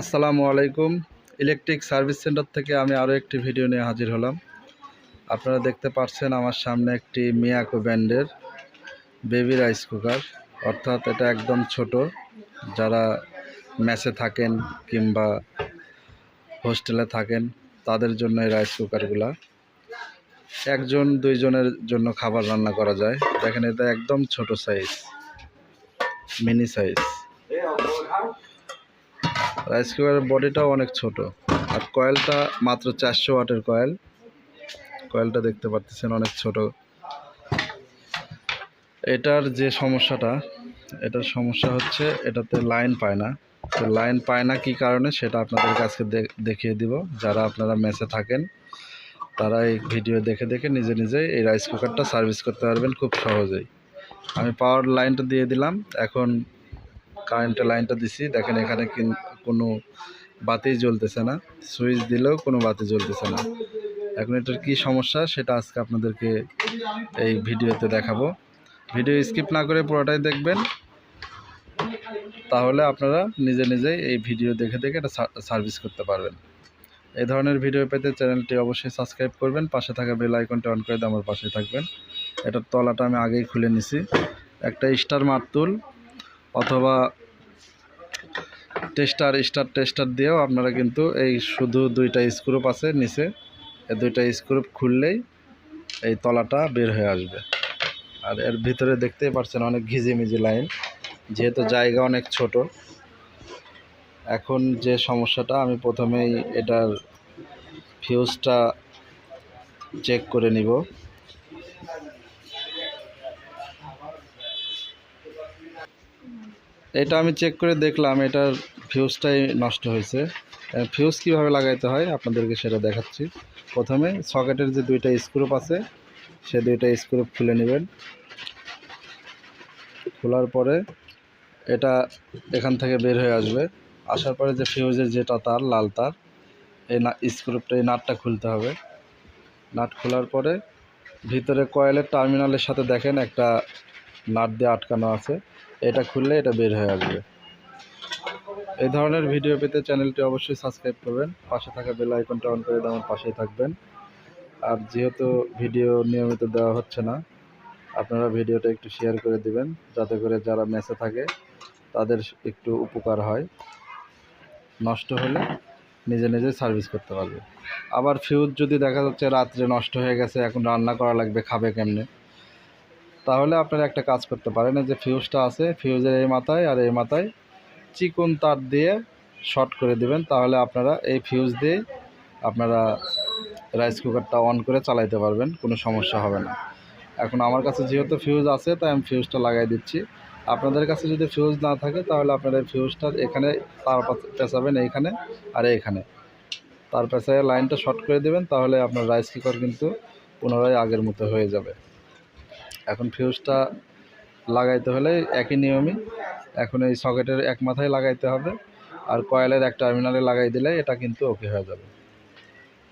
আসসালামু আলাইকুম। Electric service centre থেকে আমি আরও একটি ভিডিও নিয়ে হাজির হলাম। আপনারা দেখতে পাচ্ছেন আমার সামনে একটি মিয়াকো ব্র্যান্ডের বেবি রাইস কুকার অর্থাৎ এটা একদম ছোট। যারা মেসে থাকেন কিংবা হোস্টেলে থাকেন, তাদের জন্য এই রাইস কুকারগুলা একজন, দুইজনের জন্য খাবার রান্না করা যায়। দেখেন, এটা একদম ছোট সাইজ মিনি সাইজ রাইস কুকারের বডিটাও অনেক ছোট। আর কয়েলটা মাত্র চারশো ওয়াটের কয়েল। কয়েলটা দেখতে পাচ্ছেন অনেক ছোট। এটার যে সমস্যাটা, এটার সমস্যা হচ্ছে এটাতে লাইন পায় না। তো লাইন পায় না কী কারণে সেটা আপনাদের কাছে দেখিয়ে দিব। যারা আপনারা মেসে থাকেন, তারা এই ভিডিও দেখে দেখে নিজে নিজে এই রাইস কুকারটা সার্ভিস করতে পারবেন খুব সহজেই। আমি পাওয়ার লাইনটা দিয়ে দিলাম। এখন কারেন্টের লাইনটা দিছি। দেখেন এখানে কিন- বাতি জ্বলতেছে না। সুইচ দিলেও কোনো বাতি জ্বলতেছে না। এখন এটার কি সমস্যা সেটা আজকে আপনাদেরকে এই ভিডিওতে দেখাবো। ভিডিও স্কিপ না করে পুরোটাই দেখবেন। তাহলে আপনারা নিজে নিজেই এই ভিডিও দেখে দেখে এটা সার্ভিস করতে পারবেন। এই ধরনের ভিডিও পেতে চ্যানেলটি অবশ্যই সাবস্ক্রাইব করবেন। পাশে থাকা বেল আইকনটি অন করে আমার পাশে থাকবেন। এটার তলাটা আমি আগেই খুলে নিছি। একটা স্টার মারতুল অথবা টেস্টার স্টার টেস্টার দিয়েও আপনারা কিন্তু এই শুধু দুইটা স্ক্রুপ আছে নিচে। এই দুইটা স্ক্রুপ খুললেই এই তলাটা বের হয়ে আসবে। আর এর ভিতরে দেখতেই পাচ্ছেন অনেক ঘিজিমিজি লাইন, যেহেতু জায়গা অনেক ছোট। এখন যে সমস্যাটা, আমি প্রথমেই এটার ফিউজটা চেক করে নিব। এটা আমি চেক করে দেখলাম, এটার ফিউজটাই নষ্ট হয়েছে। ফিউজ কীভাবে লাগাইতে হয়? আপনাদেরকে সেটা দেখাচ্ছি। প্রথমে সকেটের যে দুইটা স্ক্রুপ আছে, সে দুইটা স্ক্রুপ খুলে নেবেন। খোলার পরে এটা এখান থেকে বের হয়ে আসবে। আসার পরে যে ফিউজের যেটা তার, লাল তার, এই না, স্ক্রুপটা, এই নাটটা খুলতে হবে। নাট খোলার পরে ভিতরে কয়েলের টার্মিনালের সাথে দেখেন একটা নাট দিয়ে আটকানো আছে। এটা খুললে এটা বের হয়ে আসবে। এই ধরনের ভিডিও পেতে চ্যানেলটি অবশ্যই সাবস্ক্রাইব করবেন। পাশে থাকা বেল আইকনটা অন করে আমার পাশেই থাকবেন। আর যেহেতু ভিডিও নিয়মিত দেওয়া হচ্ছে না, আপনারা ভিডিওটা একটু শেয়ার করে দিবেন, যাতে করে যারা মেসে থাকে, তাদের একটু উপকার হয়। নষ্ট হলে নিজে নিজে সার্ভিস করতে পারবে। আবার ফিউজ যদি দেখা যাচ্ছে রাত্রে নষ্ট হয়ে গেছে, এখন রান্না করা লাগবে, খাবে কেমনে? তাহলে আপনারা একটা কাজ করতে পারেন যে ফিউজটা আছে ফিউজের এই মাথায় আর এই মাথায় চিকন তার দিয়ে শর্ট করে দেবেন, তাহলে আপনারা এই ফিউজ দিয়ে আপনারা রাইস কুকারটা অন করে চালাইতে পারবেন, কোনো সমস্যা হবে না। এখন আমার কাছে যেহেতু ফিউজ আছে, তাই আমি ফিউজটা লাগাই দিচ্ছি। আপনাদের কাছে যদি ফিউজ না থাকে, তাহলে আপনারা ফিউজটা এখানে তার পেঁচাবেন এইখানে আর এইখানে। তার পেঁচায় লাইনটা শর্ট করে দেবেন, তাহলে আপনার রাইস কুকার কিন্তু পুনরায় আগের মতো হয়ে যাবে। এখন ফিউজটা লাগাইতে হলে একই নিয়মই এখন এই সকেটের এক মাথায় লাগাইতে হবে আর কয়েলের এক টার্মিনালে লাগাই দিলে এটা কিন্তু ওকে হয়ে যাবে।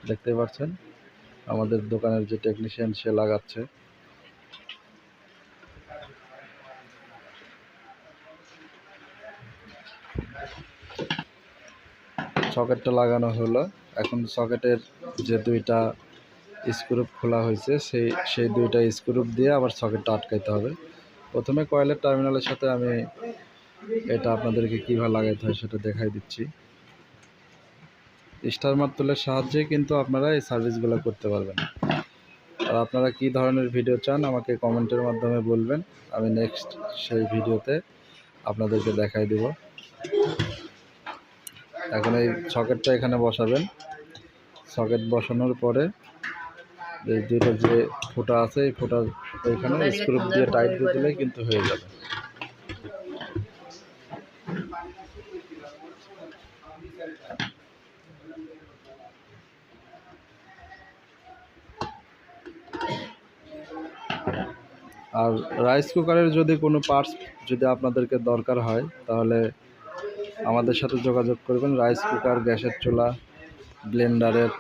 দেখতেই পাচ্ছেন? আমাদের দোকানের যে টেকনিশিয়ান সে লাগাচ্ছে। সকেটটা লাগানো হলো। এখন সকেটের যে দুইটা স্ক্রুপ খোলা হয়েছে, সেই সেই দুইটা স্ক্রুপ দিয়ে আবার সকেটটা আটকাইতে হবে। প্রথমে কয়েলের টার্মিনালের সাথে আমি এটা আপনাদেরকে কীভাবে লাগাইতে হয় সেটা দেখাই দিচ্ছি। স্টার মার্তুলের সাহায্যে কিন্তু আপনারা এই সার্ভিসগুলো করতে পারবেন। আর আপনারা কী ধরনের ভিডিও চান আমাকে কমেন্টের মাধ্যমে বলবেন। আমি নেক্সট সেই ভিডিওতে আপনাদেরকে দেখাই দিব। এখন এই সকেটটা এখানে বসাবেন। সকেট বসানোর পরে এই দুটো যে ফুটা আছে, এই ফুটার এখানে স্ক্রুপ দিয়ে টাইট দিয়ে দিলে কিন্তু হয়ে যাবে। আর রাইস কুকারের যদি কোনো পার্টস যদি আপনাদেরকে দরকার হয়, তাহলে আমাদের সাথে যোগাযোগ করবেন। রাইস কুকার গ্যাসের চুলা ব্লেন্ডারের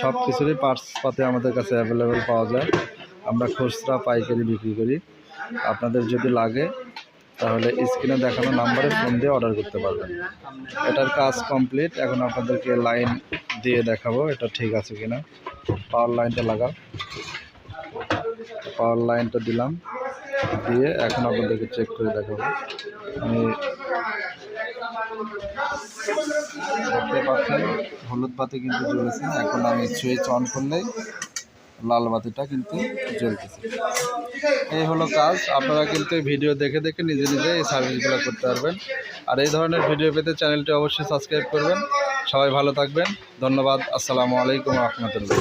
সব কিছুরই পার্টস পাতে আমাদের কাছে অ্যাভেলেবেল পাওয়া যায়। আমরা খুচরা পাইকারি বিক্রি করি। আপনাদের যদি লাগে, তাহলে স্ক্রিনে দেখানো নাম্বারে ফোন দিয়ে অর্ডার করতে পারবেন। এটার কাজ কমপ্লিট এখন আপনাদেরকে লাইন দিয়ে দেখাবো, এটা ঠিক আছে কিনা। পাওয়ার লাইনটা লাগাও। পাওয়ার লাইনটা দিলাম। দিয়ে এখন আপনাদেরকে চেক করে দেখাবো। আমি দেখতে পাচ্ছেন, হলুদ বাতি কিন্তু জ্বলেছে। এখন আমি সুইচ অন করলেই লাল বাতিটা কিন্তু জ্বলতেছে। এই হলো কাজ। আপনারা কিন্তু ভিডিও দেখে দেখে নিজে নিজে এই সার্ভিসগুলো করতে পারবেন। আর এই ধরনের ভিডিও পেতে চ্যানেলটি অবশ্যই সাবস্ক্রাইব করবেন। সবাই ভালো থাকবেন। ধন্যবাদ। আসসালামু আলাইকুম রহমতুল্লাহ।